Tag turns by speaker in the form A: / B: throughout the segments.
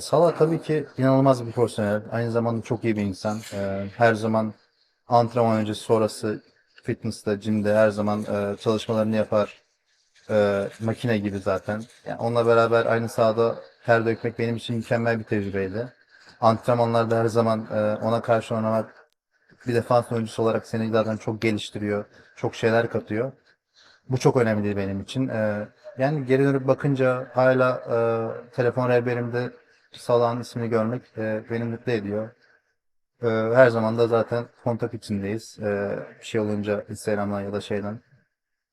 A: Salah tabii ki inanılmaz bir profesyonel. Aynı zamanda çok iyi bir insan. Ee, her zaman antrenman öncesi sonrası fitness'ta, gym'de her zaman e, çalışmalarını yapar. Ee, makine gibi zaten. Yani onunla beraber aynı sahada ter dökmek benim için mükemmel bir tecrübeydi. Antrenmanlarda her zaman e, ona karşı oynamak bir defans oyuncusu olarak seni zaten çok geliştiriyor. Çok şeyler katıyor. Bu çok önemli benim için. Yani geri dönüp bakınca hala e, telefon rehberimde Salah'ın ismini görmek e, beni mutlu ediyor. E, her zaman da zaten kontak içindeyiz. E, bir şey olunca Instagram'dan ya da şeyden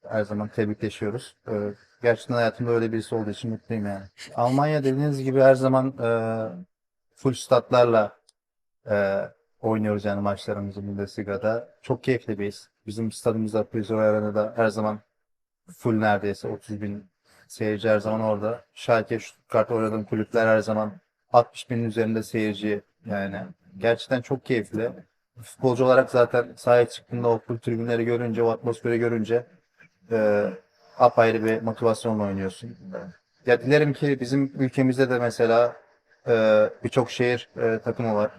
A: her zaman tebrikleşiyoruz. E, gerçekten hayatımda öyle birisi olduğu için mutluyum yani. Almanya dediğiniz gibi her zaman e, full statlarla e, oynuyoruz yani maçlarımızı Bundesliga'da. Çok keyifli bir. Bizim stadımızda Prizor Arena'da her zaman full neredeyse 30 bin seyirci her zaman orada. Schalke, Stuttgart oynadığım kulüpler her zaman 60 binin üzerinde seyirci yani. Gerçekten çok keyifli. Futbolcu olarak zaten sahaya çıktığında o full tribünleri görünce, o atmosferi görünce e, apayrı bir motivasyonla oynuyorsun. Ya dilerim ki bizim ülkemizde de mesela e, birçok şehir e, takımı var.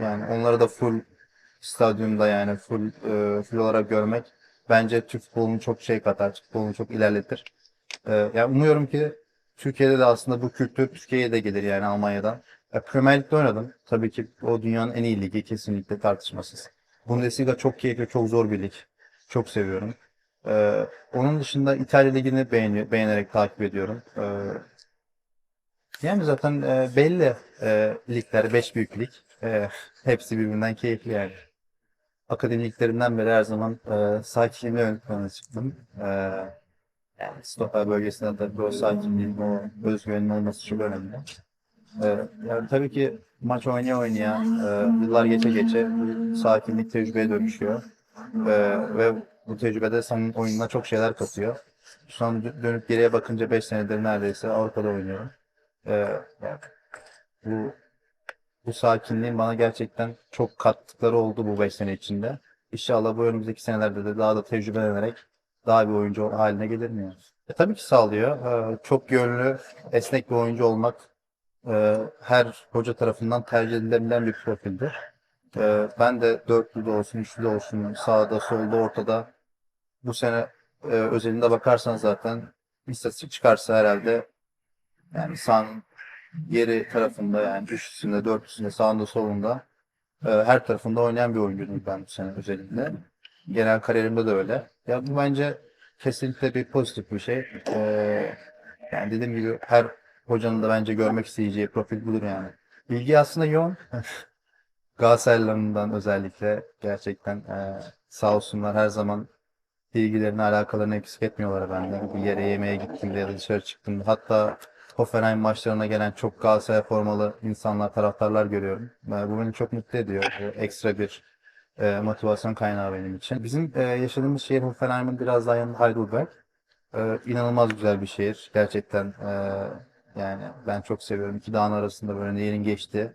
A: Yani onları da full stadyumda yani full e, full olarak görmek bence Türk futbolunu çok şey katar, Türk futbolunu çok ilerletir. E, yani umuyorum ki Türkiye'de de aslında bu kültür Türkiye'ye de gelir yani Almanya'dan. Ya Premier Lig'de oynadım. Tabii ki o dünyanın en iyi ligi kesinlikle tartışmasız. Bundesliga çok keyifli, çok zor bir lig. Çok seviyorum. Ee, onun dışında İtalya Ligi'ni beğeni- beğenerek takip ediyorum. Ee, yani zaten e, belli e, ligler, beş büyük lig. E, hepsi birbirinden keyifli yani. Akademi liglerinden beri her zaman e, sakinliğe ön plana çıktım. E, yani stoper bölgesinde de o sakinliğin, o özgüvenin olması çok önemli. Ee, yani tabii ki maç oynaya oynaya e, yıllar geçe geçe sakinlik tecrübeye dönüşüyor. Ee, ve bu tecrübede senin oyununa çok şeyler katıyor. Şu an dö- dönüp geriye bakınca 5 senedir neredeyse Avrupa'da oynuyorum. Ee, yani bu bu sakinliğin bana gerçekten çok kattıkları oldu bu 5 sene içinde. İnşallah bu önümüzdeki senelerde de daha da tecrübelenerek daha bir oyuncu haline gelir mi? E, tabii ki sağlıyor. Ee, çok yönlü, esnek bir oyuncu olmak e, her hoca tarafından tercih edilebilen bir profildir. E, ben de dörtlü de olsun, üçlü de olsun, sağda, solda, ortada bu sene e, özelinde bakarsan zaten istatistik çıkarsa herhalde yani sahanın geri tarafında yani üçlüsünde, dörtlüsünde, sağında, solunda e, her tarafında oynayan bir oyuncuyum ben bu sene özelinde. Genel kariyerimde de öyle. Ya bu bence kesinlikle bir pozitif bir şey. E, yani dediğim gibi her hocanın da bence görmek isteyeceği profil budur yani. Bilgi aslında yoğun. Galatasaraylılarından özellikle gerçekten e, sağ olsunlar her zaman bilgilerini, alakalarını eksik etmiyorlar benden. Bir yere yemeğe gittiğimde ya da dışarı çıktığımda. Hatta Hoffenheim maçlarına gelen çok Galatasaray formalı insanlar, taraftarlar görüyorum. E, bu beni çok mutlu ediyor. Ekstra bir e, motivasyon kaynağı benim için. Bizim e, yaşadığımız şehir Hoffenheim'in biraz daha yanında Heidelberg. E, inanılmaz güzel bir şehir. Gerçekten e, yani ben çok seviyorum. İki dağın arasında böyle nehirin geçti.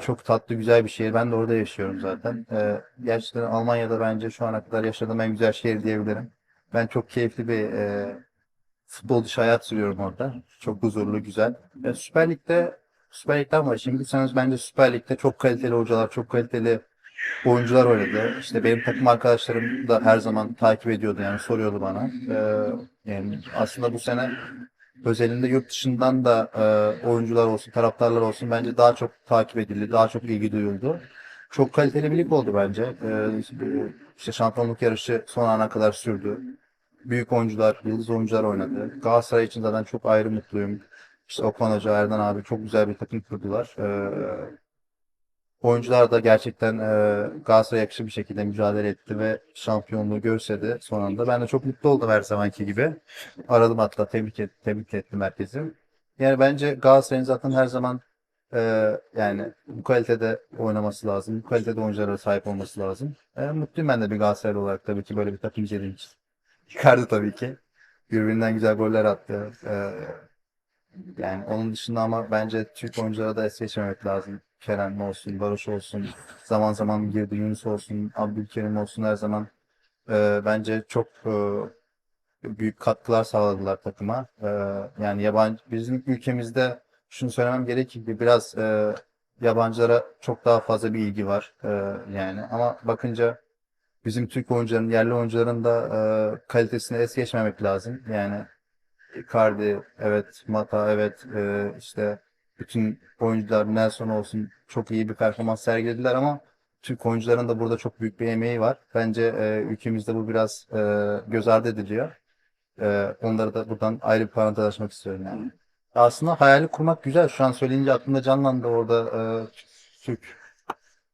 A: Çok tatlı, güzel bir şehir. Ben de orada yaşıyorum zaten. Ee, gerçekten Almanya'da bence şu ana kadar yaşadığım en güzel şehir diyebilirim. Ben çok keyifli bir e, futbol dışı hayat sürüyorum orada. Çok huzurlu, güzel. E, Süper Lig'de Süper Lig'den var. Şimdi bence Süper Lig'de çok kaliteli hocalar, çok kaliteli oyuncular oynadı. İşte benim takım arkadaşlarım da her zaman takip ediyordu yani soruyordu bana. Ee, yani aslında bu sene özelinde yurt dışından da e, oyuncular olsun, taraftarlar olsun bence daha çok takip edildi, daha çok ilgi duyuldu. Çok kaliteli bir lig oldu bence. E, işte şampiyonluk yarışı son ana kadar sürdü. Büyük oyuncular, yıldız oyuncular oynadı. Galatasaray için zaten çok ayrı mutluyum. İşte Okan Hoca, Erdan abi çok güzel bir takım kurdular. E, oyuncular da gerçekten e, Galatasaray'a yakışır bir şekilde mücadele etti ve şampiyonluğu gösterdi son anda. Ben de çok mutlu oldum her zamanki gibi. Aradım hatta tebrik, et, tebrik ettim herkesi. Yani bence Galatasaray'ın zaten her zaman e, yani bu kalitede oynaması lazım. Bu kalitede oyunculara sahip olması lazım. E, mutluyum ben de bir Galatasaraylı olarak tabii ki böyle bir takım için. Icardi tabii ki. Birbirinden güzel goller attı. E, yani onun dışında ama bence Türk oyunculara da es geçmemek lazım. Kerem olsun, Barış olsun, zaman zaman girdi Yunus olsun, Abdülkerim olsun her zaman e, bence çok e, büyük katkılar sağladılar takıma. E, yani yabancı bizim ülkemizde şunu söylemem gerekir ki biraz e, yabancılara çok daha fazla bir ilgi var e, yani ama bakınca bizim Türk oyuncuların, yerli oyuncuların da e, kalitesini es geçmemek lazım. Yani Icardi, evet, Mata, evet, e, işte bütün oyuncular Nelson olsun çok iyi bir performans sergilediler ama Türk oyuncuların da burada çok büyük bir emeği var. Bence e, ülkemizde bu biraz e, göz ardı ediliyor. E, onları da buradan ayrı bir parantez açmak istiyorum yani. Aslında hayali kurmak güzel. Şu an söyleyince aklımda canlandı orada e, Türk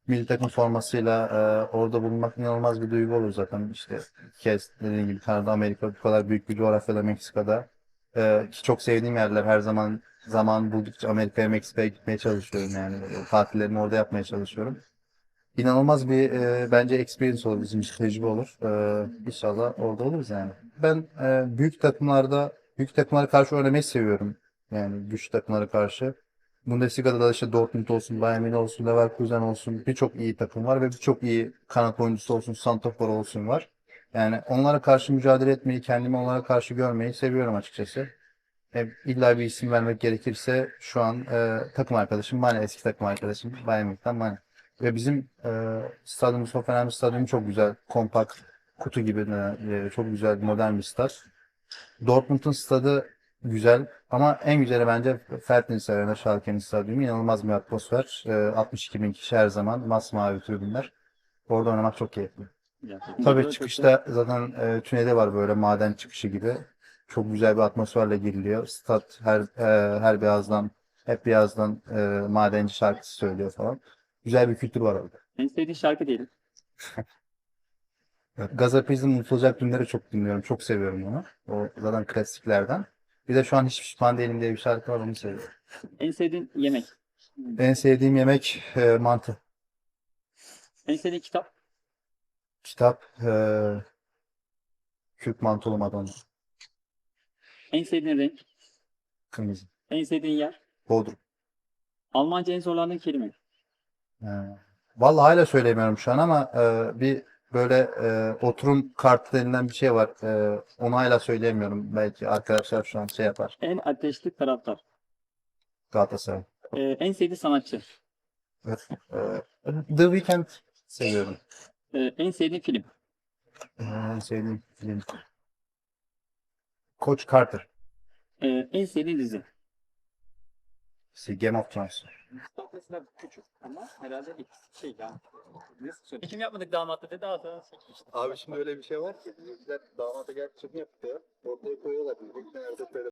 A: milli takım formasıyla e, orada bulunmak inanılmaz bir duygu olur zaten. İşte kez dediğim gibi Kanada, Amerika bu kadar büyük bir coğrafyada Meksika'da. E, ki çok sevdiğim yerler her zaman zaman buldukça Amerika'ya, Meksika'ya gitmeye çalışıyorum yani. Tatillerimi orada yapmaya çalışıyorum. İnanılmaz bir e, bence experience olur bizim için tecrübe olur. E, inşallah orada oluruz yani. Ben e, büyük takımlarda büyük takımlara karşı oynamayı seviyorum. Yani güçlü takımlara karşı. Bundesliga'da da işte Dortmund olsun, Bayern Münih olsun, Leverkusen olsun birçok iyi takım var ve birçok iyi kanat oyuncusu olsun, santrafor olsun var. Yani onlara karşı mücadele etmeyi, kendimi onlara karşı görmeyi seviyorum açıkçası. E, illa bir isim vermek gerekirse şu an e, takım arkadaşım Mane, eski takım arkadaşım Bayern Münih'ten Mane. Ve bizim e, stadyumumuz, Hoffenheim stadyumu çok güzel, kompakt, kutu gibi de, e, çok güzel, modern bir stat. Dortmund'un stadı güzel ama en güzeli bence Felddienst Arena, Schalke'nin stadyumu. İnanılmaz bir atmosfer. E, 62 bin kişi her zaman, masmavi tribünler. Orada oynamak çok keyifli.
B: Gerçekten.
A: Tabii çıkışta zaten e, tüneli var böyle maden çıkışı gibi. Çok güzel bir atmosferle giriliyor. Stat her e, her birazdan hep birazdan e, madenci şarkısı söylüyor falan. Güzel bir kültür var orada.
B: En sevdiğin şarkı diyelim.
A: Gazapizm Unutulacak Günleri çok dinliyorum. Çok seviyorum onu. O zaten klasiklerden. Bir de şu an Hiç Pişman Değilim diye bir şarkı var onu seviyorum.
B: En sevdiğin yemek.
A: En sevdiğim yemek e, mantı.
B: En sevdiğin kitap.
A: Kitap e, Kürk Mantolu Madonna.
B: En sevdiğin renk.
A: Kırmızı.
B: En sevdiğin yer.
A: Bodrum.
B: Almanca en zorlandığın kelime.
A: Ee, Vallahi hala söylemiyorum şu an ama e, bir böyle e, oturum kartı denilen bir şey var. E, onu hala söyleyemiyorum. Belki arkadaşlar şu an şey yapar.
B: En ateşli taraftar.
A: Galatasaray.
B: Ee, en sevdiğin sanatçı.
A: E, The Weeknd seviyorum.
B: Ee, en sevdiğin film.
A: E, en sevdiğim film. Coach Carter.
B: Ee, en sevdiğin dizi.
A: İşte Game of Thrones.
B: Mesela küçük ama herhalde şey yani. Çekim yapmadık damatta dedi daha sonra
A: Abi şimdi öyle bir şey var ki bizler damata gel çekim yapıyor. Ortaya koyuyorlar. Nerede böyle